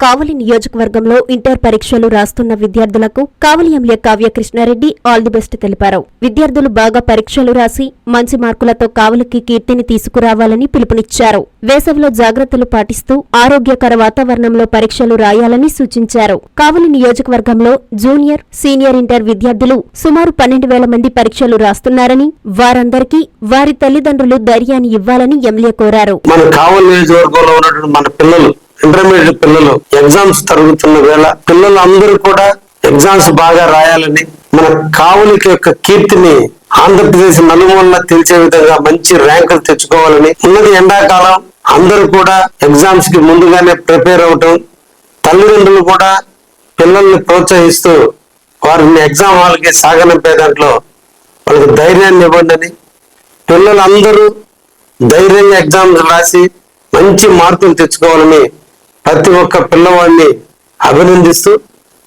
కావలి నియోజకవర్గంలో ఇంటర్ పరీక్షలు రాస్తున్న విద్యార్థులకు Kavali M A Kavya Krishnareddy all the best తెలిపారు. విద్యార్థులు బాగా పరీక్షలు రాసి మంచి మార్కులతో కావలికి కీర్తిని తీసుకురావాలని పిలుపునిచ్చారు. వేసవిలో జాగ్రత్తలు పాటిస్తూ ఆరోగ్యకర వాతావరణంలో పరీక్షలు రాయాలని సూచించారు. కావలి నియోజకవర్గంలో జూనియర్ సీనియర్ ఇంటర్ విద్యార్థులు సుమారు పన్నెండు వేల మంది పరీక్షలు రాస్తున్నారని వారందరికీ వారి తల్లిదండ్రులు ధైర్యాన్ని ఇవ్వాలని ఎమ్మెల్యే కోరారు. మన కావలి నియోజకవర్గంలో ఉన్నటువంటి మన పిల్లలు ఇంటర్మీడియట్ పిల్లలు ఎగ్జామ్స్ జరుగుతున్న వేళ పిల్లలు అందరూ కూడా ఎగ్జామ్స్ బాగా రాయాలని మన కావలికి యొక్క కీర్తిని ఆంధ్రప్రదేశ్ నలుమూలన తెలిసే విధంగా మంచి ర్యాంకులు తెచ్చుకోవాలని ఉన్నది ఎండాకాలం. అందరూ కూడా ఎగ్జామ్స్కి ముందుగానే ప్రిపేర్ అవటం తల్లిదండ్రులు కూడా పిల్లల్ని ప్రోత్సహిస్తూ వారిని ఎగ్జామ్ హాల్కి సాగనంపే దాంట్లో వాళ్ళకి ధైర్యాన్ని ఇవ్వండి అని పిల్లలందరూ ధైర్యంగా ఎగ్జామ్స్ రాసి మంచి మార్కులు తెచ్చుకోవాలని ప్రతి ఒక్క పిల్లవాడిని అభినందిస్తూ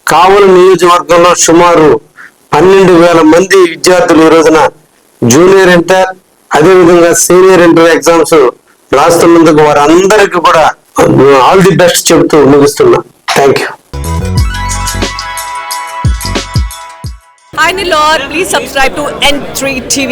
కావలి నియోజకవర్గంలో సుమారు పన్నెండు వేల మంది విద్యార్థులు ఈ రోజున జూనియర్ ఇంటర్ అదేవిధంగా సీనియర్ ఇంటర్ ఎగ్జామ్స్ రాస్తున్నందుకు వారందరికీ కూడా ఆల్ ది బెస్ట్ చెబుతూ ముగిస్తున్నా. Thank you Hi Nilor, please subscribe to N3 TV.